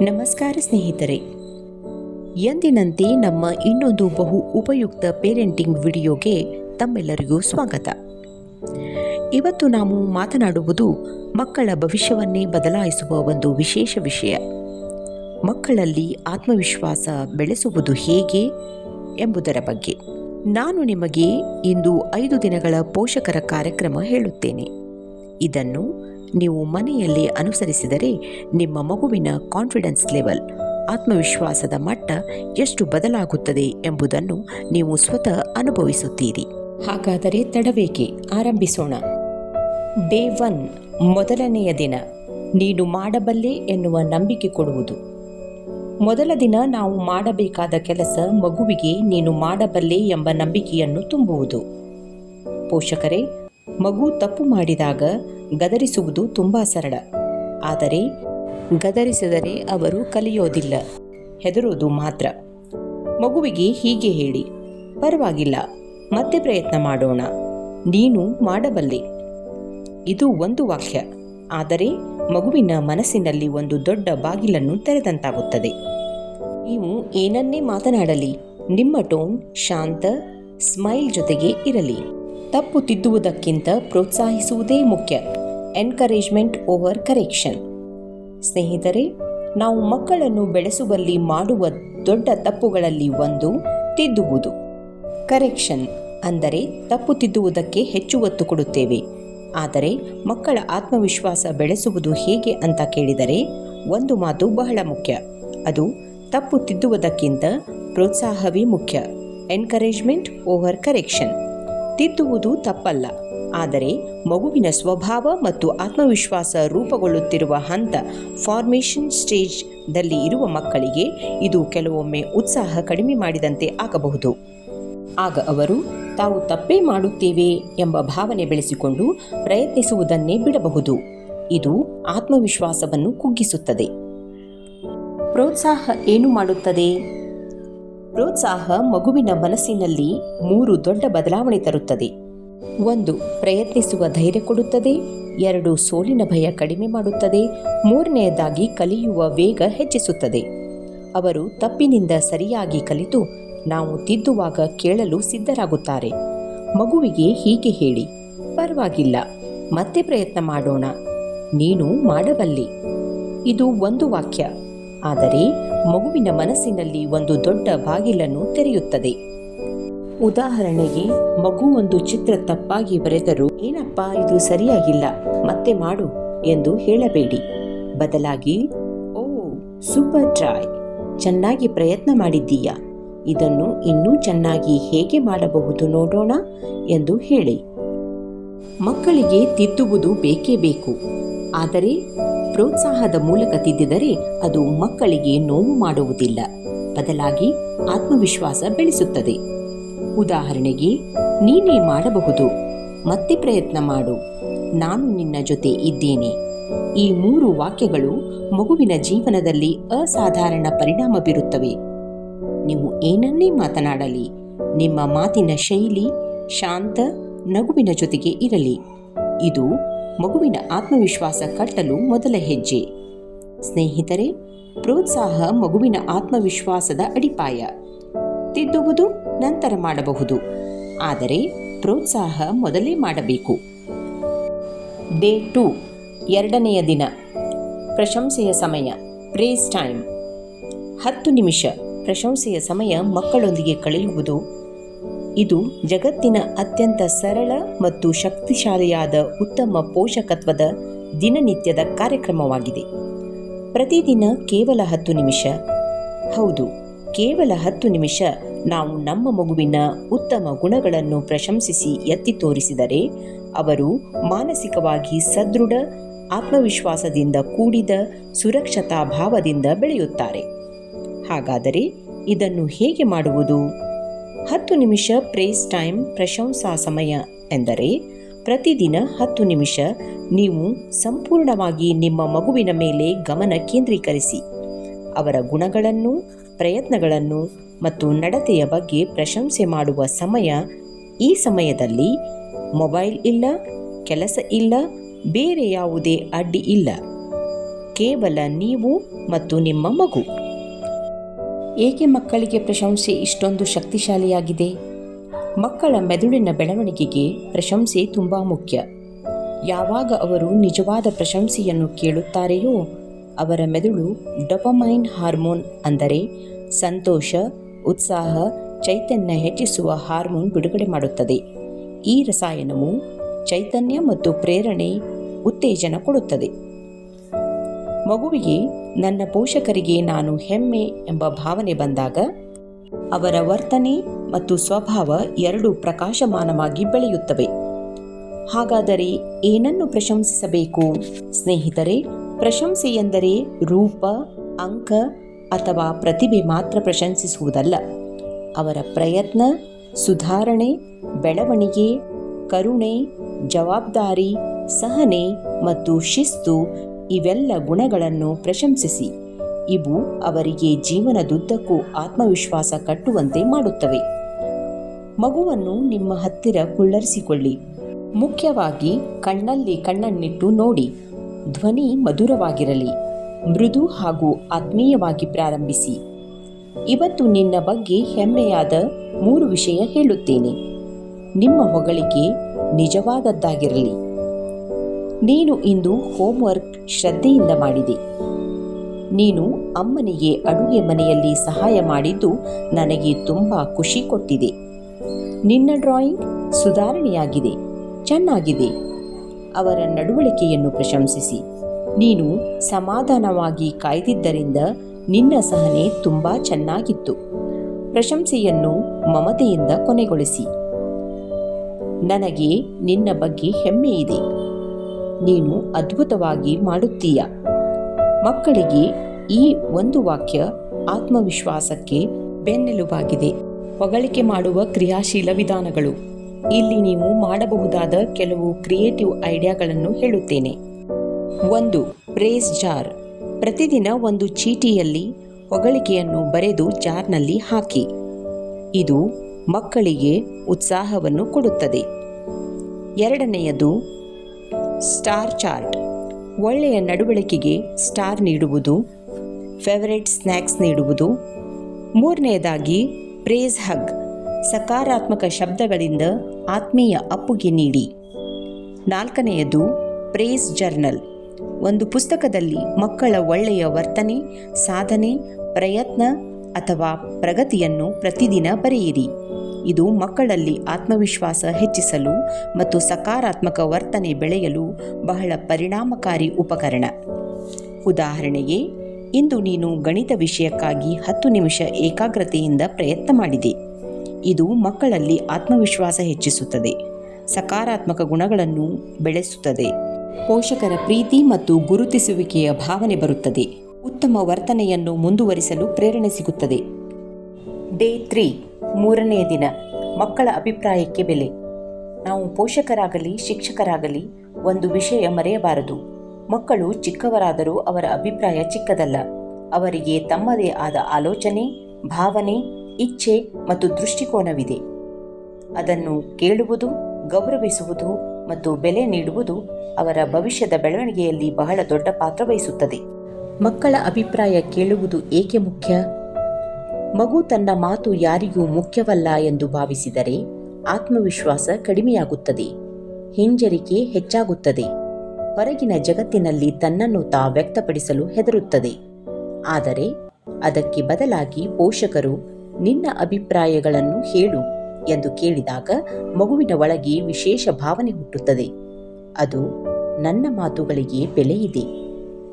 ನಮಸ್ಕಾರ ಸ್ನೇಹಿತರೆ. ಎಂದಿನಂತೆ ನಮ್ಮ ಇನ್ನೊಂದು ಬಹು ಉಪಯುಕ್ತ ಪೇರೆಂಟಿಂಗ್ ವಿಡಿಯೋಗೆ ತಮ್ಮೆಲ್ಲರಿಗೂ ಸ್ವಾಗತ. ಇವತ್ತು ನಾವು ಮಾತನಾಡುವುದು ಮಕ್ಕಳ ಭವಿಷ್ಯವನ್ನೇ ಬದಲಾಯಿಸುವ ಒಂದು ವಿಶೇಷ ವಿಷಯ. ಮಕ್ಕಳಲ್ಲಿ ಆತ್ಮವಿಶ್ವಾಸ ಬೆಳೆಸುವುದು ಹೇಗೆ ಎಂಬುದರ ಬಗ್ಗೆ. ನಾನು ನಿಮಗೆ ಇಂದು ಐದು ದಿನಗಳ ಪೋಷಕರ ಕಾರ್ಯಕ್ರಮ ಹೇಳುತ್ತೇನೆ. ಇದನ್ನು ನೀವು ಮನೆಯಲ್ಲಿ ಅನುಸರಿಸಿದರೆ ನಿಮ್ಮ ಮಗುವಿನ ಕಾನ್ಫಿಡೆನ್ಸ್ ಲೆವೆಲ್ ಆತ್ಮವಿಶ್ವಾಸದ ಮಟ್ಟ ಎಷ್ಟು ಬದಲಾಗುತ್ತದೆ ಎಂಬುದನ್ನು ನೀವು ಸ್ವತಃ ಅನುಭವಿಸುತ್ತೀರಿ. ಹಾಗಾದರೆ ತಡಬೇಕೆ ಆರಂಭಿಸೋಣ. ಡೇ ಒನ್ ಮೊದಲನೆಯ ದಿನ. ನೀನು ಮಾಡಬಲ್ಲೆ ಎನ್ನುವ ನಂಬಿಕೆ ಕೊಡುವುದು. ಮೊದಲ ದಿನ ನಾವು ಮಾಡಬೇಕಾದ ಕೆಲಸ ಮಗುವಿಗೆ ನೀನು ಮಾಡಬಲ್ಲೆ ಎಂಬ ನಂಬಿಕೆಯನ್ನು ತುಂಬುವುದು. ಪೋಷಕರೇ ಮಗು ತಪ್ಪು ಮಾಡಿದಾಗ ಗದರಿಸುವುದು ತುಂಬ ಸರಳ. ಆದರೆ ಗದರಿಸಿದರೆ ಅವರು ಕಲಿಯೋದಿಲ್ಲ. ಹೆದರೋದು ಮಾತ್ರ. ಮಗುವಿಗೆ ಹೀಗೆ ಹೇಳಿ, ಪರವಾಗಿಲ್ಲ, ಮತ್ತೆ ಪ್ರಯತ್ನ ಮಾಡೋಣ. ನೀನು ಮಾಡಬಲ್ಲೆ. ಇದು ಒಂದು ವಾಕ್ಯ. ಆದರೆ ಮಗುವಿನ ಮನಸ್ಸಿನಲ್ಲಿ ಒಂದು ದೊಡ್ಡ ಬಾಗಿಲನ್ನು ತೆರೆದಂತಾಗುತ್ತದೆ. ನೀವು ಏನನ್ನೇ ಮಾತನಾಡಲಿ, ನಿಮ್ಮ ಟೋನ್ ಶಾಂತ, ಸ್ಮೈಲ್ ಜೊತೆಗೆ ಇರಲಿ. ತಪ್ಪು ತಿದ್ದುವುದಕ್ಕಿಂತ ಪ್ರೋತ್ಸಾಹಿಸುವುದೇ ಮುಖ್ಯ. ಎನ್ಕರೇಜ್ಮೆಂಟ್ ಓವರ್ ಕರೆಕ್ಷನ್ ಸ್ನೇಹಿತರೆ, ನಾವು ಮಕ್ಕಳನ್ನು ಬೆಳೆಸುವಲ್ಲಿ ಮಾಡುವ ದೊಡ್ಡ ತಪ್ಪುಗಳಲ್ಲಿ ಒಂದು ತಿದ್ದುವುದು. ಕರೆಕ್ಷನ್ ಅಂದರೆ ತಪ್ಪು ತಿದ್ದುವುದಕ್ಕೆ ಹೆಚ್ಚು ಒತ್ತು ಕೊಡುತ್ತೇವೆ. ಆದರೆ ಮಕ್ಕಳ ಆತ್ಮವಿಶ್ವಾಸ ಬೆಳೆಸುವುದು ಹೇಗೆ ಅಂತ ಕೇಳಿದರೆ ಒಂದು ಮಾತು ಬಹಳ ಮುಖ್ಯ. ಅದು ತಪ್ಪು ತಿದ್ದುವುದಕ್ಕಿಂತ ಪ್ರೋತ್ಸಾಹವೇ ಮುಖ್ಯ. ಎನ್ಕರೇಜ್ಮೆಂಟ್ ಓವರ್ ಕರೆಕ್ಷನ್ ತಿದ್ದುವುದು ತಪ್ಪಲ್ಲ. ಆದರೆ ಮಗುವಿನ ಸ್ವಭಾವ ಮತ್ತು ಆತ್ಮವಿಶ್ವಾಸ ರೂಪುಗೊಳ್ಳುತ್ತಿರುವ ಹಂತ ಫಾರ್ಮೇಷನ್ ಸ್ಟೇಜ್ದಲ್ಲಿ ಇರುವ ಮಕ್ಕಳಿಗೆ ಇದು ಕೆಲವೊಮ್ಮೆ ಉತ್ಸಾಹ ಕಡಿಮೆ ಮಾಡಿದಂತೆ ಆಗಬಹುದು. ಆಗ ಅವರು, ತಾವು ತಪ್ಪೇ ಮಾಡುತ್ತೇವೆ ಎಂಬ ಭಾವನೆ ಬೆಳೆಸಿಕೊಂಡು ಪ್ರಯತ್ನಿಸುವುದನ್ನೇ ಬಿಡಬಹುದು. ಇದು ಆತ್ಮವಿಶ್ವಾಸವನ್ನು ಕುಗ್ಗಿಸುತ್ತದೆ. ಪ್ರೋತ್ಸಾಹ ಏನು ಮಾಡುತ್ತದೆ? ಪ್ರೋತ್ಸಾಹ ಮಗುವಿನ ಮನಸ್ಸಿನಲ್ಲಿ ಮೂರು ದೊಡ್ಡ ಬದಲಾವಣೆ ತರುತ್ತದೆ. ಒಂದು, ಪ್ರಯತ್ನಿಸುವ ಧೈರ್ಯ ಕೊಡುತ್ತದೆ. ಎರಡು, ಸೋಲಿನ ಭಯ ಕಡಿಮೆ ಮಾಡುತ್ತದೆ. ಮೂರನೆಯದಾಗಿ, ಕಲಿಯುವ ವೇಗ ಹೆಚ್ಚಿಸುತ್ತದೆ. ಅವರು ತಪ್ಪಿನಿಂದ ಸರಿಯಾಗಿ ಕಲಿತು ನಾವು ತಿದ್ದುವಾಗ ಕೇಳಲು ಸಿದ್ಧರಾಗುತ್ತಾರೆ. ಮಗುವಿಗೆ ಹೀಗೆ ಹೇಳಿ, ಪರವಾಗಿಲ್ಲ, ಮತ್ತೆ ಪ್ರಯತ್ನ ಮಾಡೋಣ. ನೀನು ಮಾಡಬಲ್ಲಿ. ಇದು ಒಂದು ವಾಕ್ಯ. ಆದರೆ ಮಗುವಿನ ಮನಸ್ಸಿನಲ್ಲಿ ಒಂದು ದೊಡ್ಡ ಬಾಗಿಲನ್ನು ತೆರೆಯುತ್ತದೆ. ಉದಾಹರಣೆಗೆ, ಮಗು ಒಂದು ಚಿತ್ರ ತಪ್ಪಾಗಿ ಬರೆದರೂ, ಏನಪ್ಪ, ಇದು ಸರಿಯಾಗಿಲ್ಲ, ಮತ್ತೆ ಮಾಡು ಎಂದು ಹೇಳಬೇಡಿ. ಬದಲಾಗಿ, ಓ, ಸೂಪರ್ ಟ್ರಾಯ್ ಚೆನ್ನಾಗಿ ಪ್ರಯತ್ನ ಮಾಡಿದ್ದೀಯಾ, ಇದನ್ನು ಇನ್ನೂ ಚೆನ್ನಾಗಿ ಹೇಗೆ ಮಾಡಬಹುದು ನೋಡೋಣ ಎಂದು ಹೇಳಿ. ಮಕ್ಕಳಿಗೆ ತಿದ್ದುವುದು ಬೇಕೇ ಬೇಕು. ಆದರೆ ಪ್ರೋತ್ಸಾಹದ ಮೂಲಕ ತಿದ್ದಿದರೆ ಅದು ಮಕ್ಕಳಿಗೆ ನೋವು ಮಾಡುವುದಿಲ್ಲ. ಬದಲಾಗಿ ಆತ್ಮವಿಶ್ವಾಸ ಬೆಳೆಸುತ್ತದೆ. ಉದಾಹರಣೆಗೆ, ನೀನೇ ಮಾಡಬಹುದು. ಮತ್ತೆ ಪ್ರಯತ್ನ ಮಾಡು. ನಾನು ನಿನ್ನ ಜೊತೆ ಇದ್ದೇನೆ. ಈ ಮೂರು ವಾಕ್ಯಗಳು ಮಗುವಿನ ಜೀವನದಲ್ಲಿ ಅಸಾಧಾರಣ ಪರಿಣಾಮ ಬೀರುತ್ತವೆ. ನೀವು ಏನನ್ನೇ ಮಾತನಾಡಲಿ, ನಿಮ್ಮ ಮಾತಿನ ಶೈಲಿ ಶಾಂತ, ನಗುವಿನ ಜೊತೆಗೆ ಇರಲಿ. ಇದು ಮಗುವಿನ ಆತ್ಮವಿಶ್ವಾಸ ಕಟ್ಟಲು ಮೊದಲ ಹೆಜ್ಜೆ. ಸ್ನೇಹಿತರೆ, ಪ್ರೋತ್ಸಾಹ ಮಗುವಿನ ಆತ್ಮವಿಶ್ವಾಸದ ಅಡಿಪಾಯ. ತಿದ್ದುವುದು ನಂತರ ಮಾಡಬಹುದು. ಆದರೆ, ಪ್ರೋತ್ಸಾಹ ಮೊದಲೇ ಮಾಡಬೇಕು. ಡೇ ಟು, ಎರಡನೆಯ ದಿನ. ಪ್ರಶಂಸೆಯ ಸಮಯ ಪ್ರೇಸ್ ಟೈಮ್ ಹತ್ತು ನಿಮಿಷ. ಪ್ರಶಂಸೆಯ ಸಮಯ ಮಕ್ಕಳೊಂದಿಗೆ ಕಳೆಯುವುದು ಇದು ಜಗತ್ತಿನ ಅತ್ಯಂತ ಸರಳ ಮತ್ತು ಶಕ್ತಿಶಾಲಿಯಾದ ಉತ್ತಮ ಪೋಷಕತ್ವದ ದಿನನಿತ್ಯದ ಕಾರ್ಯಕ್ರಮವಾಗಿದೆ. ಪ್ರತಿದಿನ ಕೇವಲ ಹತ್ತು ನಿಮಿಷ. ಹೌದು, ಕೇವಲ ಹತ್ತು ನಿಮಿಷ. ನಾವು ನಮ್ಮ ಮಗುವಿನ ಉತ್ತಮ ಗುಣಗಳನ್ನು ಪ್ರಶಂಸಿಸಿ ಎತ್ತಿ ತೋರಿಸಿದರೆ ಅವರು ಮಾನಸಿಕವಾಗಿ ಸದೃಢ, ಆತ್ಮವಿಶ್ವಾಸದಿಂದ ಕೂಡಿದ, ಸುರಕ್ಷತಾ ಭಾವದಿಂದ ಬೆಳೆಯುತ್ತಾರೆ. ಹಾಗಾದರೆ ಇದನ್ನು ಹೇಗೆ ಮಾಡುವುದು? ಹತ್ತು ನಿಮಿಷ ಪ್ರೇಸ್ ಟೈಮ್ ಪ್ರಶಂಸಾ ಸಮಯ ಎಂದರೆ ಪ್ರತಿದಿನ ಹತ್ತು ನಿಮಿಷ ನೀವು ಸಂಪೂರ್ಣವಾಗಿ ನಿಮ್ಮ ಮಗುವಿನ ಮೇಲೆ ಗಮನ ಕೇಂದ್ರೀಕರಿಸಿ. ಅವರ ಗುಣಗಳನ್ನು, ಪ್ರಯತ್ನಗಳನ್ನು ಮತ್ತು ನಡತೆಯ ಬಗ್ಗೆ ಪ್ರಶಂಸೆ ಮಾಡುವ ಸಮಯ ಈ ಸಮಯದಲ್ಲಿ ಮೊಬೈಲ್ ಇಲ್ಲ, ಕೆಲಸ ಇಲ್ಲ, ಬೇರೆ ಯಾವುದೇ ಅಡ್ಡಿ ಇಲ್ಲ. ಕೇವಲ ನೀವು ಮತ್ತು ನಿಮ್ಮ ಮಗು. ಏಕೆ ಮಕ್ಕಳಿಗೆ ಪ್ರಶಂಸೆ ಇಷ್ಟೊಂದು ಶಕ್ತಿಶಾಲಿಯಾಗಿದೆ? ಮಕ್ಕಳ ಮೆದುಳಿನ ಬೆಳವಣಿಗೆಗೆ ಪ್ರಶಂಸೆ ತುಂಬ ಮುಖ್ಯ. ಯಾವಾಗ ಅವರು ನಿಜವಾದ ಪ್ರಶಂಸೆಯನ್ನು ಕೇಳುತ್ತಾರೆಯೋ, ಅವರ ಮೆದುಳು ಡೊಪಮೈನ್ ಹಾರ್ಮೋನ್ ಅಂದರೆ ಸಂತೋಷ, ಉತ್ಸಾಹ, ಚೈತನ್ಯ ಹೆಚ್ಚಿಸುವ ಹಾರ್ಮೋನ್ ಬಿಡುಗಡೆ ಮಾಡುತ್ತದೆ. ಈ ರಸಾಯನವು ಚೈತನ್ಯ ಮತ್ತು ಪ್ರೇರಣೆ ಉತ್ತೇಜನ ಕೊಡುತ್ತದೆ. ಮಗುವಿಗೆ ನನ್ನ ಪೋಷಕರಿಗೆ ನಾನು ಹೆಮ್ಮೆ ಎಂಬ ಭಾವನೆ ಬಂದಾಗ, ಅವರ ವರ್ತನೆ ಮತ್ತು ಸ್ವಭಾವ ಎರಡೂ ಪ್ರಕಾಶಮಾನವಾಗಿ ಬೆಳೆಯುತ್ತವೆ. ಹಾಗಾದರೆ ಏನನ್ನು ಪ್ರಶಂಸಿಸಬೇಕು? ಸ್ನೇಹಿತರೆ, ಪ್ರಶಂಸೆ ಎಂದರೆ ರೂಪ, ಅಂಕ ಅಥವಾ ಪ್ರತಿಭೆ ಮಾತ್ರ ಪ್ರಶಂಸಿಸುವುದಲ್ಲ. ಅವರ ಪ್ರಯತ್ನ, ಸುಧಾರಣೆ, ಬೆಳವಣಿಗೆ, ಕರುಣೆ, ಜವಾಬ್ದಾರಿ, ಸಹನೆ ಮತ್ತು ಶಿಸ್ತು ಇವೆಲ್ಲ ಗುಣಗಳನ್ನು ಪ್ರಶಂಸಿಸಿ. ಇವು ಅವರಿಗೆ ಜೀವನದುದ್ದಕ್ಕೂ ಆತ್ಮವಿಶ್ವಾಸ ಕಟ್ಟುವಂತೆ ಮಾಡುತ್ತವೆ. ಮಗುವನ್ನು ನಿಮ್ಮ ಹತ್ತಿರ ಕುಳ್ಳರಿಸಿಕೊಳ್ಳಿ. ಮುಖ್ಯವಾಗಿ ಕಣ್ಣಲ್ಲಿ ಕಣ್ಣನ್ನಿಟ್ಟು ನೋಡಿ. ಧ್ವನಿ ಮಧುರವಾಗಿರಲಿ. ಮೃದು ಹಾಗೂ ಆತ್ಮೀಯವಾಗಿ ಪ್ರಾರಂಭಿಸಿ. ಇವತ್ತು ನಿನ್ನ ಬಗ್ಗೆ ಹೆಮ್ಮೆಯಾದ ಮೂರು ವಿಷಯ ಹೇಳುತ್ತೇನೆ. ನಿಮ್ಮ ಹೊಗಳಿಕೆ ನಿಜವಾದದ್ದಾಗಿರಲಿ. ನೀನು ಇಂದು ಹೋಮ್ವರ್ಕ್ ಶ್ರದ್ಧೆಯಿಂದ ಮಾಡಿದೆ. ನೀನು ಅಮ್ಮನಿಗೆ ಅಡುಗೆ ಮನೆಯಲ್ಲಿ ಸಹಾಯ ಮಾಡಿದ್ದು ನನಗೆ ತುಂಬ ಖುಷಿ ಕೊಟ್ಟಿದೆ. ನಿನ್ನ ಡ್ರಾಯಿಂಗ್ ಸುಧಾರಣೆಯಾಗಿದೆ, ಚೆನ್ನಾಗಿದೆ. ಅವರ ನಡವಳಿಕೆಯನ್ನು ಪ್ರಶಂಸಿಸಿ. ನೀನು ಸಮಾಧಾನವಾಗಿ ಕಾಯ್ದಿದ್ದರಿಂದ ನಿನ್ನ ಸಹನೆ ತುಂಬ ಚೆನ್ನಾಗಿತ್ತು. ಪ್ರಶಂಸೆಯನ್ನು ಮಮತೆಯಿಂದ ಕೊನೆಗೊಳಿಸಿ. ನನಗೆ ನಿನ್ನ ಬಗ್ಗೆ ಹೆಮ್ಮೆ ಇದೆ. ನೀನು ಅದ್ಭುತವಾಗಿ ಮಾಡುತ್ತೀಯ. ಮಕ್ಕಳಿಗೆ ಈ ಒಂದು ವಾಕ್ಯ ಆತ್ಮವಿಶ್ವಾಸಕ್ಕೆ ಬೆನ್ನೆಲುಬಾಗಿದೆ. ಹೊಗಳಿಕೆ ಮಾಡುವ ಕ್ರಿಯಾಶೀಲ ವಿಧಾನಗಳು. ಇಲ್ಲಿ ನೀವು ಮಾಡಬಹುದಾದ ಕೆಲವು ಕ್ರಿಯೇಟಿವ್ ಐಡಿಯಾಗಳನ್ನು ಹೇಳುತ್ತೇನೆ. ಒಂದು ಪ್ರೇಸ್ ಜಾರ್ ಪ್ರತಿದಿನ ಒಂದು ಚೀಟಿಯಲ್ಲಿ ಹೊಗಳಿಕೆಯನ್ನು ಬರೆದು ಜಾರ್ನಲ್ಲಿ ಹಾಕಿ. ಇದು ಮಕ್ಕಳಿಗೆ ಉತ್ಸಾಹವನ್ನು ಕೊಡುತ್ತದೆ. ಎರಡನೆಯದು ಸ್ಟಾರ್ ಚಾರ್ಟ್. ಒಳ್ಳೆಯ ನಡವಳಿಕೆಗೆ ಸ್ಟಾರ್ ನೀಡುವುದು, ಫೇವರೇಟ್ ಸ್ನ್ಯಾಕ್ಸ್ ನೀಡುವುದು. ಮೂರನೆಯದಾಗಿ ಪ್ರೇಸ್ ಹಗ್, ಸಕಾರಾತ್ಮಕ ಶಬ್ದಗಳಿಂದ ಆತ್ಮೀಯ ಅಪ್ಪುಗೆ ನೀಡಿ. ನಾಲ್ಕನೆಯದು, ಪ್ರೇಸ್ ಜರ್ನಲ್. ಒಂದು ಪುಸ್ತಕದಲ್ಲಿ ಮಕ್ಕಳ ಒಳ್ಳೆಯ ವರ್ತನೆ, ಸಾಧನೆ, ಪ್ರಯತ್ನ ಅಥವಾ ಪ್ರಗತಿಯನ್ನು ಪ್ರತಿದಿನ ಬರೆಯಿರಿ. ಇದು ಮಕ್ಕಳಲ್ಲಿ ಆತ್ಮವಿಶ್ವಾಸ ಹೆಚ್ಚಿಸಲು ಮತ್ತು ಸಕಾರಾತ್ಮಕ ವರ್ತನೆ ಬೆಳೆಯಲು ಬಹಳ ಪರಿಣಾಮಕಾರಿ ಉಪಕರಣ. ಉದಾಹರಣೆಗೆ, ಇಂದು ನೀನು ಗಣಿತ ವಿಷಯಕ್ಕಾಗಿ ಹತ್ತು ನಿಮಿಷ ಏಕಾಗ್ರತೆಯಿಂದ ಪ್ರಯತ್ನ ಮಾಡಿದೆ. ಇದು ಮಕ್ಕಳಲ್ಲಿ ಆತ್ಮವಿಶ್ವಾಸ ಹೆಚ್ಚಿಸುತ್ತದೆ, ಸಕಾರಾತ್ಮಕ ಗುಣಗಳನ್ನು ಬೆಳೆಸುತ್ತದೆ. ಪೋಷಕರ ಪ್ರೀತಿ ಮತ್ತು ಗುರುತಿಸುವಿಕೆಯ ಭಾವನೆ ಬರುತ್ತದೆ. ಉತ್ತಮ ವರ್ತನೆಯನ್ನು ಮುಂದುವರಿಸಲು ಪ್ರೇರಣೆ ಸಿಗುತ್ತದೆ. Day three. ಮೂರನೆಯ ದಿನ, ಮಕ್ಕಳ ಅಭಿಪ್ರಾಯಕ್ಕೆ ಬೆಲೆ. ನಾವು ಪೋಷಕರಾಗಲಿ, ಶಿಕ್ಷಕರಾಗಲಿ ಒಂದು ವಿಷಯ ಮರೆಯಬಾರದು. ಮಕ್ಕಳು ಚಿಕ್ಕವರಾದರೂ ಅವರ ಅಭಿಪ್ರಾಯ ಚಿಕ್ಕದಲ್ಲ. ಅವರಿಗೆ ತಮ್ಮದೇ ಆದ ಆಲೋಚನೆ, ಭಾವನೆ, ಇಚ್ಛೆ ಮತ್ತು ದೃಷ್ಟಿಕೋನವಿದೆ. ಅದನ್ನು ಕೇಳುವುದು, ಗೌರವಿಸುವುದು ಮತ್ತು ಬೆಲೆ ನೀಡುವುದು ಅವರ ಭವಿಷ್ಯದ ಬೆಳವಣಿಗೆಯಲ್ಲಿ ಬಹಳ ದೊಡ್ಡ ಪಾತ್ರ ವಹಿಸುತ್ತದೆ. ಮಕ್ಕಳ ಅಭಿಪ್ರಾಯ ಕೇಳುವುದು ಏಕೆ ಮುಖ್ಯ? ಮಗು ತನ್ನ ಮಾತು ಯಾರಿಗೂ ಮುಖ್ಯವಲ್ಲ ಎಂದು ಭಾವಿಸಿದರೆ ಆತ್ಮವಿಶ್ವಾಸ ಕಡಿಮೆಯಾಗುತ್ತದೆ. ಹಿಂಜರಿಕೆ ಹೆಚ್ಚಾಗುತ್ತದೆ. ಹೊರಗಿನ ಜಗತ್ತಿನಲ್ಲಿ ತನ್ನನ್ನು ತಾ ವ್ಯಕ್ತಪಡಿಸಲು ಹೆದರುತ್ತದೆ. ಆದರೆ ಅದಕ್ಕೆ ಬದಲಾಗಿ ಪೋಷಕರು, ನಿನ್ನ ಅಭಿಪ್ರಾಯಗಳನ್ನು ಹೇಳು ಎಂದು ಕೇಳಿದಾಗ ಮಗುವಿನ ಒಳಗೆ ವಿಶೇಷ ಭಾವನೆ ಹುಟ್ಟುತ್ತದೆ. ಅದು ನನ್ನ ಮಾತುಗಳಿಗೆ ಬೆಲೆಯಿದೆ.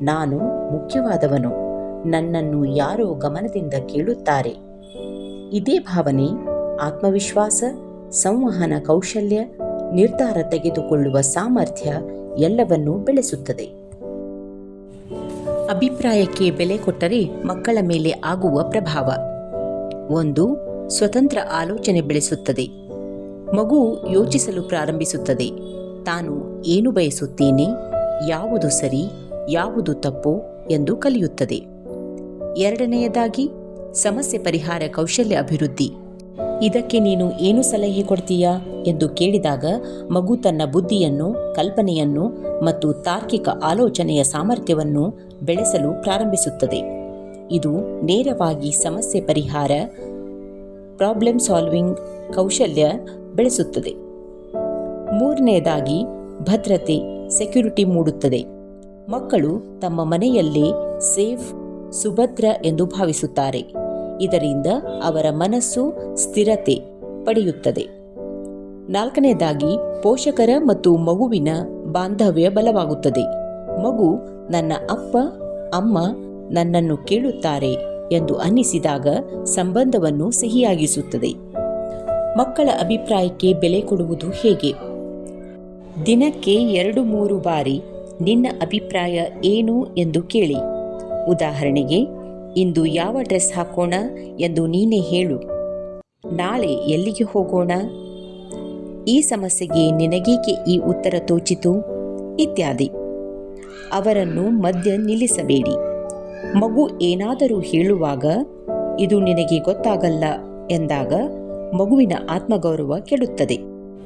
ನಾನು ಮುಖ್ಯವಾದವನು. ನನ್ನನ್ನು ಯಾರೋ ಗಮನದಿಂದ ಕೇಳುತ್ತಾರೆ. ಇದೇ ಭಾವನೆ, ಆತ್ಮವಿಶ್ವಾಸ, ಸಂವಹನ ಕೌಶಲ್ಯ, ನಿರ್ಧಾರ ತೆಗೆದುಕೊಳ್ಳುವ ಸಾಮರ್ಥ್ಯ ಎಲ್ಲವನ್ನೂ ಬೆಳೆಸುತ್ತದೆ. ಅಭಿಪ್ರಾಯಕ್ಕೆ ಬೆಲೆ ಕೊಟ್ಟರೆ ಮಕ್ಕಳ ಮೇಲೆ ಆಗುವ ಪ್ರಭಾವ. ಒಂದು, ಸ್ವತಂತ್ರ ಆಲೋಚನೆ ಬೆಳೆಸುತ್ತದೆ. ಮಗು ಯೋಚಿಸಲು ಪ್ರಾರಂಭಿಸುತ್ತದೆ. ತಾನು ಏನು ಬಯಸುತ್ತೇನೆ, ಯಾವುದು ಸರಿ, ಯಾವುದು ತಪ್ಪು ಎಂದು ಕಲಿಯುತ್ತದೆ. ಎರಡನೆಯದಾಗಿ, ಸಮಸ್ಯೆ ಪರಿಹಾರ ಕೌಶಲ್ಯ ಅಭಿವೃದ್ಧಿ. ಇದಕ್ಕೆ ನೀನು ಏನು ಸಲಹೆ ಕೊಡ್ತೀಯಾ ಎಂದು ಕೇಳಿದಾಗ, ಮಗು ತನ್ನ ಬುದ್ಧಿಯನ್ನು, ಕಲ್ಪನೆಯನ್ನು ಮತ್ತು ತಾರ್ಕಿಕ ಆಲೋಚನೆಯ ಸಾಮರ್ಥ್ಯವನ್ನು ಬೆಳೆಸಲು ಪ್ರಾರಂಭಿಸುತ್ತದೆ. ಇದು ನೇರವಾಗಿ ಸಮಸ್ಯೆ ಪರಿಹಾರ ಪ್ರಾಬ್ಲಮ್ ಸಾಲ್ವಿಂಗ್ ಕೌಶಲ್ಯ ಬೆಳೆಸುತ್ತದೆ. ಮೂರನೆಯದಾಗಿ, ಭದ್ರತೆ ಸೆಕ್ಯುರಿಟಿ ಮೂಡುತ್ತದೆ. ಮಕ್ಕಳು ತಮ್ಮ ಮನೆಯಲ್ಲೇ ಸೇಫ್ ಸುಭದ್ರ ಎಂದು ಭಾವಿಸುತ್ತಾರೆ. ಇದರಿಂದ ಅವರ ಮನಸ್ಸು ಸ್ಥಿರತೆ ಪಡೆಯುತ್ತದೆ. ನಾಲ್ಕನೆಯದಾಗಿ, ಪೋಷಕರ ಮತ್ತು ಮಗುವಿನ ಬಾಂಧವ್ಯ ಬಲವಾಗುತ್ತದೆ. ಮಗು ನನ್ನ ಅಪ್ಪ, ಅಮ್ಮ ನನ್ನನ್ನು ಕೇಳುತ್ತಾರೆ ಎಂದು ಅನ್ನಿಸಿದಾಗ ಸಂಬಂಧವನ್ನು ಸಿಹಿಯಾಗಿಸುತ್ತದೆ. ಮಕ್ಕಳ ಅಭಿಪ್ರಾಯಕ್ಕೆ ಬೆಲೆ ಕೊಡುವುದು ಹೇಗೆ? ದಿನಕ್ಕೆ ಎರಡು ಮೂರು ಬಾರಿ ನಿನ್ನ ಅಭಿಪ್ರಾಯ ಏನು ಎಂದು ಕೇಳಿ. ಉದಾಹರಣೆಗೆ, ಇಂದು ಯಾವ ಡ್ರೆಸ್ ಹಾಕೋಣ ಎಂದು ನೀನೇ ಹೇಳು. ನಾಳೆ ಎಲ್ಲಿಗೆ ಹೋಗೋಣ? ಈ ಸಮಸ್ಯೆಗೆ ನಿನಗೇಕೆ ಈ ಉತ್ತರ ತೋಚಿತು? ಇತ್ಯಾದಿ. ಅವರನ್ನು ಮಧ್ಯ ನಿಲ್ಲಿಸಬೇಡಿ. ಮಗು ಏನಾದರೂ ಹೇಳುವಾಗ, ಇದು ನಿನಗೆ ಗೊತ್ತಾಗಲ್ಲ ಎಂದಾಗ ಮಗುವಿನ ಆತ್ಮಗೌರವ ಕೆಡುತ್ತದೆ.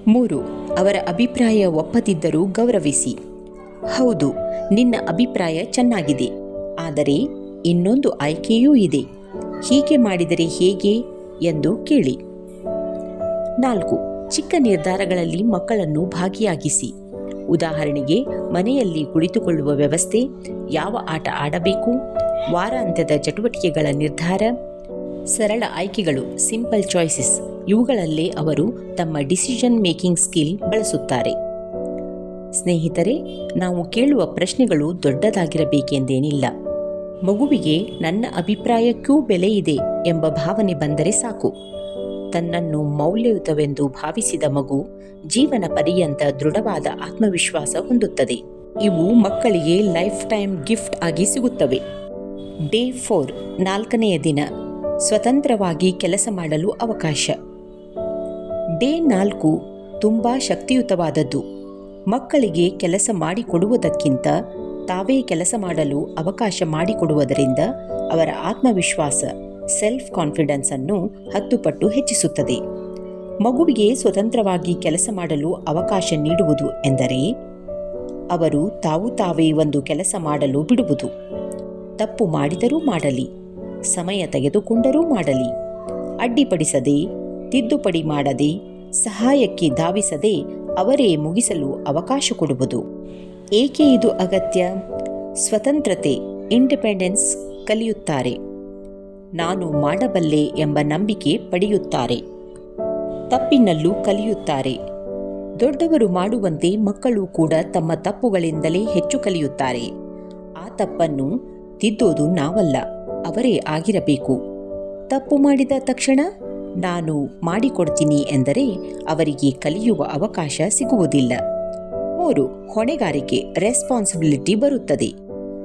ಮೂರು, ಅವರ ಅಭಿಪ್ರಾಯ ಒಪ್ಪದಿದ್ದರೂ ಗೌರವಿಸಿ. ಹೌದು, ನಿನ್ನ ಅಭಿಪ್ರಾಯ ಚೆನ್ನಾಗಿದೆ. ಆದರೆ ಇನ್ನೊಂದು ಆಯ್ಕೆಯೂ ಇದೆ. ಹೀಗೆ ಮಾಡಿದರೆ ಹೇಗೆ ಎಂದು ಕೇಳಿ. ನಾಲ್ಕು, ಚಿಕ್ಕ ನಿರ್ಧಾರಗಳಲ್ಲಿ ಮಕ್ಕಳನ್ನು ಭಾಗಿಯಾಗಿಸಿ. ಉದಾಹರಣೆಗೆ, ಮನೆಯಲ್ಲಿ ಕುಳಿತುಕೊಳ್ಳುವ ವ್ಯವಸ್ಥೆ, ಯಾವ ಆಟ ಆಡಬೇಕು, ವಾರಾಂತ್ಯದ ಚಟುವಟಿಕೆಗಳ ನಿರ್ಧಾರ, ಸರಳ ಆಯ್ಕೆಗಳು, ಸಿಂಪಲ್ ಚಾಯ್ಸಸ್, ಇವುಗಳಲ್ಲೇ ಅವರು ತಮ್ಮ ಡಿಸಿಷನ್ ಮೇಕಿಂಗ್ ಸ್ಕಿಲ್ ಬಳಸುತ್ತಾರೆ. ಸ್ನೇಹಿತರೆ, ನಾವು ಕೇಳುವ ಪ್ರಶ್ನೆಗಳು ದೊಡ್ಡದಾಗಿರಬೇಕೆಂದೇನಿಲ್ಲ. ಮಗುವಿಗೆ ನನ್ನ ಅಭಿಪ್ರಾಯಕ್ಕೂ ಬೆಲೆ ಇದೆ ಎಂಬ ಭಾವನೆ ಬಂದರೆ ಸಾಕು. ತನ್ನನ್ನು ಮೌಲ್ಯಯುತವೆಂದು ಭಾವಿಸಿದ ಮಗು ಜೀವನ ಪರ್ಯಂತ ದೃಢವಾದ ಆತ್ಮವಿಶ್ವಾಸ ಹೊಂದುತ್ತದೆ. ಇವು ಮಕ್ಕಳಿಗೆ ಲೈಫ್ ಟೈಮ್ ಗಿಫ್ಟ್ ಆಗಿ ಸಿಗುತ್ತವೆ. ಡೇ ಫೋರ್, ನಾಲ್ಕನೆಯ ದಿನ. ಸ್ವತಂತ್ರವಾಗಿ ಕೆಲಸ ಮಾಡಲು ಅವಕಾಶ. ಡೇ ನಾಲ್ಕು, ತುಂಬ ಶಕ್ತಿಯುತವಾದದ್ದು. ಮಕ್ಕಳಿಗೆ ಕೆಲಸ ಮಾಡಿಕೊಡುವುದಕ್ಕಿಂತ ತಾವೇ ಕೆಲಸ ಮಾಡಲು ಅವಕಾಶ ಮಾಡಿಕೊಡುವುದರಿಂದ ಅವರ ಆತ್ಮವಿಶ್ವಾಸ ಸೆಲ್ಫ್ ಕಾನ್ಫಿಡೆನ್ಸ್ ಅನ್ನು ಹತ್ತು ಪಟ್ಟು ಹೆಚ್ಚಿಸುತ್ತದೆ. ಮಗುವಿಗೆ ಸ್ವತಂತ್ರವಾಗಿ ಕೆಲಸ ಮಾಡಲು ಅವಕಾಶ ನೀಡುವುದು ಎಂದರೆ, ಅವರು ತಾವು ತಾವೇ ಒಂದು ಕೆಲಸ ಮಾಡಲು ಬಿಡುವುದು. ತಪ್ಪು ಮಾಡಿದರೂ ಮಾಡಲಿ, ಸಮಯ ತೆಗೆದುಕೊಂಡರೂ ಮಾಡಲಿ, ಅಡ್ಡಿಪಡಿಸದೆ, ತಿದ್ದುಪಡಿ ಮಾಡದೆ, ಸಹಾಯಕ್ಕೆ ಧಾವಿಸದೆ ಅವರೇ ಮುಗಿಸಲು ಅವಕಾಶ ಕೊಡುವುದು. ಏಕೆ ಇದು ಅಗತ್ಯ? ಸ್ವತಂತ್ರತೆ, ಇಂಡಿಪೆಂಡೆನ್ಸ್ ಕಲಿಯುತ್ತಾರೆ. ನಾನು ಮಾಡಬಲ್ಲೆ ಎಂಬ ನಂಬಿಕೆ ಪಡೆಯುತ್ತಾರೆ. ತಪ್ಪಿನಲ್ಲೂ ಕಲಿಯುತ್ತಾರೆ. ದೊಡ್ಡವರು ಮಾಡುವಂತೆ ಮಕ್ಕಳು ಕೂಡ ತಮ್ಮ ತಪ್ಪುಗಳಿಂದಲೇ ಹೆಚ್ಚು ಕಲಿಯುತ್ತಾರೆ. ಆ ತಪ್ಪನ್ನು ತಿದ್ದೋದು ನಾವಲ್ಲ, ಅವರೇ ಆಗಿರಬೇಕು. ತಪ್ಪು ಮಾಡಿದ ತಕ್ಷಣ ನಾನು ಮಾಡಿಕೊಡ್ತೀನಿ ಎಂದರೆ ಅವರಿಗೆ ಕಲಿಯುವ ಅವಕಾಶ ಸಿಗುವುದಿಲ್ಲ. ಮೂರು ಹೊಣೆಗಾರಿಕೆ ರೆಸ್ಪಾನ್ಸಿಬಿಲಿಟಿ ಬರುತ್ತದೆ.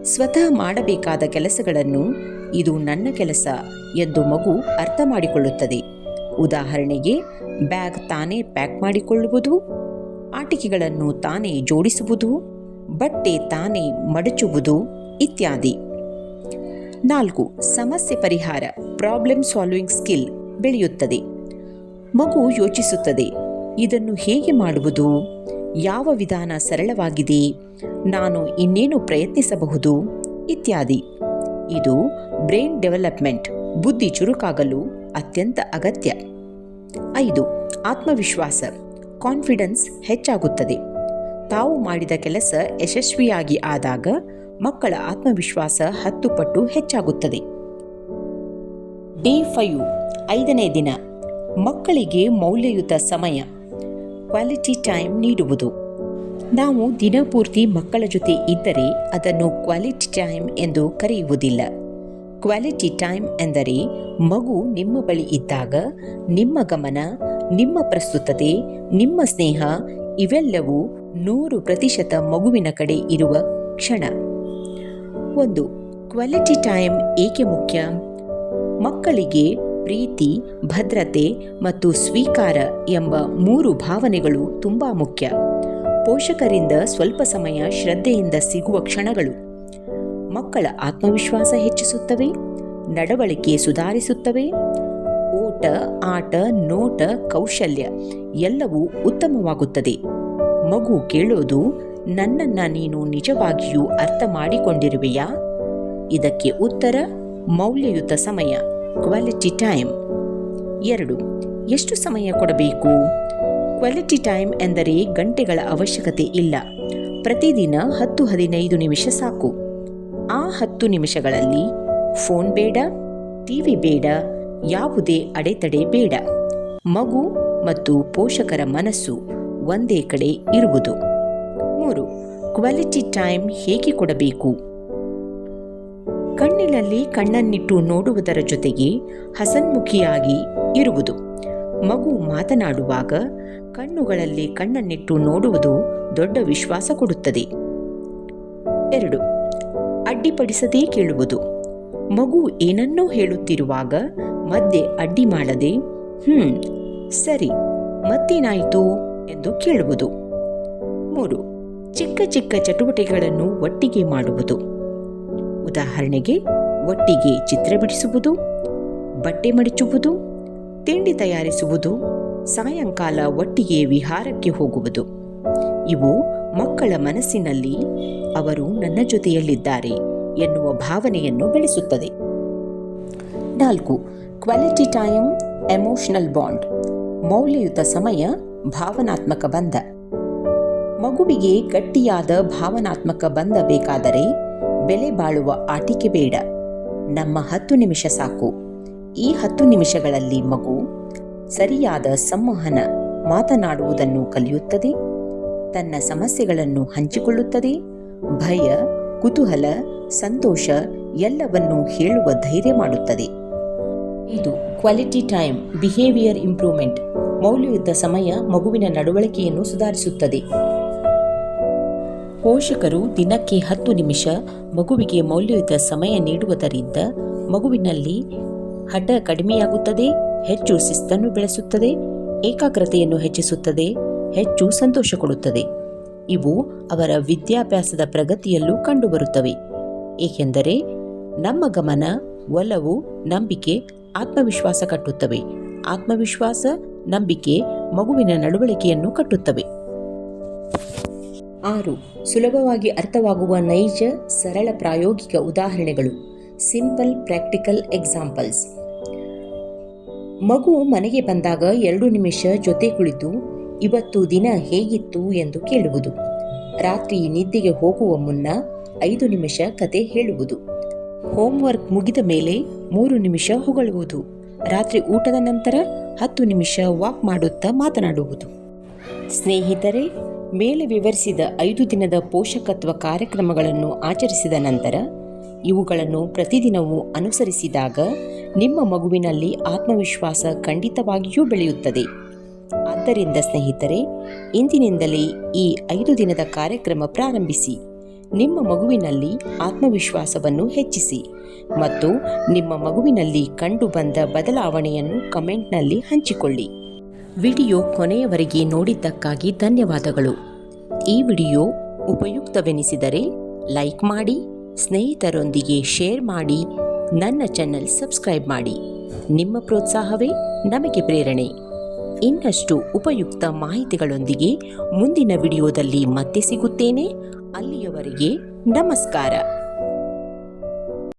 ಸ್ವತಃ ಮಾಡಬೇಕಾದ ಕೆಲಸಗಳನ್ನು ಇದು ನನ್ನ ಕೆಲಸ ಎಂದು ಮಗು ಅರ್ಥ ಮಾಡಿಕೊಳ್ಳುತ್ತದೆ. ಉದಾಹರಣೆಗೆ, ಬ್ಯಾಗ್ ತಾನೇ ಪ್ಯಾಕ್ ಮಾಡಿಕೊಳ್ಳುವುದು, ಆಟಿಕೆಗಳನ್ನು ತಾನೇ ಜೋಡಿಸುವುದು, ಬಟ್ಟೆ ತಾನೇ ಮಡಚುವುದು ಇತ್ಯಾದಿ. ನಾಲ್ಕು, ಸಮಸ್ಯೆ ಪರಿಹಾರ ಪ್ರಾಬ್ಲಮ್ ಸಾಲ್ವಿಂಗ್ ಸ್ಕಿಲ್ ಬೆಳೆಯುತ್ತದೆ. ಮಗು ಯೋಚಿಸುತ್ತದೆ, ಇದನ್ನು ಹೇಗೆ ಮಾಡುವುದು? ಯಾವ ವಿಧಾನ ಸರಳವಾಗಿದೆ? ನಾನು ಇನ್ನೇನು ಪ್ರಯತ್ನಿಸಬಹುದು? ಇತ್ಯಾದಿ. ಇದು ಬ್ರೈನ್ ಡೆವಲಪ್ಮೆಂಟ್, ಬುದ್ಧಿ ಚುರುಕಾಗಲು ಅತ್ಯಂತ ಅಗತ್ಯ. ಐದು, ಆತ್ಮವಿಶ್ವಾಸ, ಕಾನ್ಫಿಡೆನ್ಸ್ ಹೆಚ್ಚಾಗುತ್ತದೆ. ತಾವು ಮಾಡಿದ ಕೆಲಸ ಯಶಸ್ವಿಯಾಗಿ ಆದಾಗ ಮಕ್ಕಳ ಆತ್ಮವಿಶ್ವಾಸ ಹತ್ತು ಪಟ್ಟು ಹೆಚ್ಚಾಗುತ್ತದೆ. ಡೇ ಫೈವ್, ಐದನೇ ದಿನ, ಮಕ್ಕಳಿಗೆ ಮೌಲ್ಯಯುತ ಸಮಯ. ಕ್ವಾಲಿಟಿ ಟೈಮ್ ನೀಡುವುದು. ನಾವು ದಿನಪೂರ್ತಿ ಮಕ್ಕಳ ಜೊತೆ ಇದ್ದರೆ ಅದನ್ನು ಕ್ವಾಲಿಟಿ ಟೈಮ್ ಎಂದು ಕರೆಯುವುದಿಲ್ಲ. ಕ್ವಾಲಿಟಿ ಟೈಮ್ ಎಂದರೆ ಮಗು ನಿಮ್ಮ ಬಳಿ ಇದ್ದಾಗ ನಿಮ್ಮ ಗಮನ, ನಿಮ್ಮ ಪ್ರಸ್ತುತತೆ, ನಿಮ್ಮ ಸ್ನೇಹ ಇವೆಲ್ಲವೂ ನೂರು ಪ್ರತಿಶತ ಮಗುವಿನ ಕಡೆ ಇರುವ ಕ್ಷಣ. ಒಂದು, ಕ್ವಾಲಿಟಿ ಟೈಮ್ ಏಕೆ ಮುಖ್ಯ? ಮಕ್ಕಳಿಗೆ ಪ್ರೀತಿ, ಭದ್ರತೆ ಮತ್ತು ಸ್ವೀಕಾರ ಎಂಬ ಮೂರು ಭಾವನೆಗಳು ತುಂಬ ಮುಖ್ಯ. ಪೋಷಕರಿಂದ ಸ್ವಲ್ಪ ಸಮಯ ಶ್ರದ್ಧೆಯಿಂದ ಸಿಗುವ ಕ್ಷಣಗಳು. ಮಕ್ಕಳ ಆತ್ಮವಿಶ್ವಾಸ ಹೆಚ್ಚಿಸುತ್ತವೆ, ನಡವಳಿಕೆ ಸುಧಾರಿಸುತ್ತವೆ. ಓಟ ಆಟ, ನೋಟ, ಕೌಶಲ್ಯ ಎಲ್ಲವೂ ಉತ್ತಮವಾಗುತ್ತದೆ. ಮಗು ಕೇಳೋದು, ನನ್ನನ್ನು ನೀನು ನಿಜವಾಗಿಯೂ ಅರ್ಥ ಮಾಡಿಕೊಂಡಿರುವೆಯಾ? ಇದಕ್ಕೆ ಉತ್ತರ, ಮೌಲ್ಯಯುತ ಸಮಯ. ಕ್ವಾಲಿಟಿ ಟೈಮ್ ಎರಡು. ಎಷ್ಟು ಸಮಯ ಕೊಡಬೇಕು? ಕ್ವಾಲಿಟಿ ಟೈಮ್ ಎಂದರೆ ಗಂಟೆಗಳ ಅವಶ್ಯಕತೆ ಇಲ್ಲ. ಪ್ರತಿದಿನ ಹತ್ತು ಹದಿನೈದು ನಿಮಿಷ ಸಾಕು. ಆ ಹತ್ತು ನಿಮಿಷಗಳಲ್ಲಿ ಫೋನ್ ಬೇಡ ಟಿವಿ ಬೇಡ, ಯಾವುದೇ ಅಡೆತಡೆ ಬೇಡ. ಮಗು ಮತ್ತು ಪೋಷಕರ ಮನಸ್ಸು ಒಂದೇ ಕಡೆ ಇರುವುದು. ಮೂರು. ಕ್ವಾಲಿಟಿ ಟೈಮ್ ಹೇಗೆ ಕೊಡಬೇಕು? ಕಣ್ಣಿನಲ್ಲಿ ಕಣ್ಣನ್ನಿಟ್ಟು ನೋಡುವುದರ ಜೊತೆಗೆ ಹಸನ್ಮುಖಿಯಾಗಿ ಇರುವುದು. ಮಗು ಮಾತನಾಡುವಾಗ ಕಣ್ಣುಗಳಲ್ಲಿ ಕಣ್ಣನ್ನಿಟ್ಟು ನೋಡುವುದು ದೊಡ್ಡ ವಿಶ್ವಾಸ ಕೊಡುತ್ತದೆ. ಎರಡು, ಅಡ್ಡಿಪಡಿಸದೇ ಕೇಳುವುದು. ಮಗು ಏನನ್ನೋ ಹೇಳುತ್ತಿರುವಾಗ ಮಧ್ಯೆ ಅಡ್ಡಿ ಮಾಡದೆ, ಹ್ಮ್, ಸರಿ, ಮತ್ತೇನಾಯಿತು? ಎಂದು ಕೇಳುವುದು. ಮೂರು, ಚಿಕ್ಕ ಚಿಕ್ಕ ಚಟುವಟಿಕೆಗಳನ್ನು ಒಟ್ಟಿಗೆ ಮಾಡುವುದು. ಉದಾಹರಣೆಗೆ ಒಟ್ಟಿಗೆ ಚಿತ್ರ ಬಿಡಿಸುವುದು, ಬಟ್ಟೆ ಮಡಿಚುವುದು, ತಿಂಡಿ ತಯಾರಿಸುವುದು, ಸಾಯಂಕಾಲ ಒಟ್ಟಿಗೆ ವಿಹಾರಕ್ಕೆ ಹೋಗುವುದು. ಇವು ಮಕ್ಕಳ ಮನಸ್ಸಿನಲ್ಲಿ ಅವರು ನನ್ನ ಜೊತೆಯಲ್ಲಿದ್ದಾರೆ ಎನ್ನುವ ಭಾವನೆಯನ್ನು ಬೆಳೆಸುತ್ತದೆ. ನಾಲ್ಕು, ಕ್ವಾಲಿಟಿ ಟೈಮ್, ಎಮೋಷನಲ್ ಬಾಂಡ್, ಮೌಲ್ಯಯುತ ಸಮಯ, ಭಾವನಾತ್ಮಕ ಬಂಧ. ಮಗುವಿಗೆ ಗಟ್ಟಿಯಾದ ಭಾವನಾತ್ಮಕ ಬಂಧ ಬೇಕಾದರೆ ಬೆಲೆ ಬಾಳುವ ಆಟಿಕೆ ಬೇಡ. ನಮ್ಮ ಹತ್ತು ನಿಮಿಷ ಸಾಕು. ಈ ಹತ್ತು ನಿಮಿಷಗಳಲ್ಲಿ ಮಗು ಸರಿಯಾದ ಸಂವಹನ ಮಾತನಾಡುವುದನ್ನು ಕಲಿಯುತ್ತದೆ, ತನ್ನ ಸಮಸ್ಯೆಗಳನ್ನು ಹಂಚಿಕೊಳ್ಳುತ್ತದೆ, ಭಯ, ಕುತೂಹಲ, ಸಂತೋಷ ಎಲ್ಲವನ್ನೂ ಹೇಳುವ ಧೈರ್ಯ ಮಾಡುತ್ತದೆ. ಇದು ಕ್ವಾಲಿಟಿ ಟೈಮ್, ಬಿಹೇವಿಯರ್ ಇಂಪ್ರೂವ್ಮೆಂಟ್, ಮೌಲ್ಯಯುತ ಸಮಯ ಮಗುವಿನ ನಡವಳಿಕೆಯನ್ನು ಸುಧಾರಿಸುತ್ತದೆ. ಪೋಷಕರು ದಿನಕ್ಕೆ ಹತ್ತು ನಿಮಿಷ ಮಗುವಿಗೆ ಮೌಲ್ಯಯುತ ಸಮಯ ನೀಡುವುದರಿಂದ ಮಗುವಿನಲ್ಲಿ ಹಠ ಕಡಿಮೆಯಾಗುತ್ತದೆ, ಹೆಚ್ಚು ಶಿಸ್ತನ್ನು ಬೆಳೆಸುತ್ತದೆ, ಏಕಾಗ್ರತೆಯನ್ನು ಹೆಚ್ಚಿಸುತ್ತದೆ, ಹೆಚ್ಚು ಸಂತೋಷ ಕೊಡುತ್ತದೆ. ಇವು ಅವರ ವಿದ್ಯಾಭ್ಯಾಸದ ಪ್ರಗತಿಯಲ್ಲೂ ಕಂಡುಬರುತ್ತವೆ. ಏಕೆಂದರೆ ನಮ್ಮ ಗಮನ, ಒಲವು, ನಂಬಿಕೆ, ಆತ್ಮವಿಶ್ವಾಸ ಕಟ್ಟುತ್ತವೆ. ಆತ್ಮವಿಶ್ವಾಸ, ನಂಬಿಕೆ ಮಗುವಿನ ನಡವಳಿಕೆಯನ್ನು ಕಟ್ಟುತ್ತವೆ. ಆರು, ಸುಲಭವಾಗಿ ಅರ್ಥವಾಗುವ ನೈಜ, ಸರಳ ಪ್ರಾಯೋಗಿಕ ಉದಾಹರಣೆಗಳು. ಸಿಂಪಲ್ ಪ್ರಾಕ್ಟಿಕಲ್ ಎಕ್ಸಾಂಪಲ್ಸ್ ಮಗು ಮನೆಗೆ ಬಂದಾಗ ಎರಡು ನಿಮಿಷ ಜೊತೆ ಕುಳಿತು, ಇವತ್ತು ದಿನ ಹೇಗಿತ್ತು? ಎಂದು ಕೇಳುವುದು. ರಾತ್ರಿ ನಿದ್ದೆಗೆ ಹೋಗುವ ಮುನ್ನ ಐದು ನಿಮಿಷ ಕತೆ ಹೇಳುವುದು. ಹೋಮ್ವರ್ಕ್ ಮುಗಿದ ಮೇಲೆ ಮೂರು ನಿಮಿಷ ಹೊಗಳುವುದು. ರಾತ್ರಿ ಊಟದ ನಂತರ ಹತ್ತು ನಿಮಿಷ ವಾಕ್ ಮಾಡುತ್ತಾ ಮಾತನಾಡುವುದು. ಸ್ನೇಹಿತರೆ ಮೇಲೆ ವಿವರಿಸಿದ ಐದು ದಿನದ ಪೋಷಕತ್ವ ಕಾರ್ಯಕ್ರಮಗಳನ್ನು ಆಚರಿಸಿದ ನಂತರ, ಇವುಗಳನ್ನು ಪ್ರತಿದಿನವೂ ಅನುಸರಿಸಿದಾಗ ನಿಮ್ಮ ಮಗುವಿನಲ್ಲಿ ಆತ್ಮವಿಶ್ವಾಸ ಖಂಡಿತವಾಗಿಯೂ ಬೆಳೆಯುತ್ತದೆ. ಆದ್ದರಿಂದ ಸ್ನೇಹಿತರೆ, ಇಂದಿನಿಂದಲೇ ಈ ಐದು ದಿನದ ಕಾರ್ಯಕ್ರಮ ಪ್ರಾರಂಭಿಸಿ. ನಿಮ್ಮ ಮಗುವಿನಲ್ಲಿ ಆತ್ಮವಿಶ್ವಾಸವನ್ನು ಹೆಚ್ಚಿಸಿ ಮತ್ತು ನಿಮ್ಮ ಮಗುವಿನಲ್ಲಿ ಕಂಡುಬಂದ ಬದಲಾವಣೆಯನ್ನು ಕಮೆಂಟ್ನಲ್ಲಿ ಹಂಚಿಕೊಳ್ಳಿ. ವಿಡಿಯೋ ಕೊನೆಯವರೆಗೆ ನೋಡಿದ್ದಕ್ಕಾಗಿ ಧನ್ಯವಾದಗಳು. ಈ ವಿಡಿಯೋ ಉಪಯುಕ್ತವೆನಿಸಿದರೆ ಲೈಕ್ ಮಾಡಿ, ಸ್ನೇಹಿತರೊಂದಿಗೆ ಶೇರ್ ಮಾಡಿ, ನನ್ನ ಚಾನೆಲ್ ಸಬ್ಸ್ಕ್ರೈಬ್ ಮಾಡಿ. ನಿಮ್ಮ ಪ್ರೋತ್ಸಾಹವೇ ನಮಗೆ ಪ್ರೇರಣೆ. ಇನ್ನಷ್ಟು ಉಪಯುಕ್ತ ಮಾಹಿತಿಗಳೊಂದಿಗೆ ಮುಂದಿನ ವಿಡಿಯೋದಲ್ಲಿ ಮತ್ತೆ ಸಿಗುತ್ತೇನೆ. ಅಲ್ಲಿಯವರೆಗೆ ನಮಸ್ಕಾರ.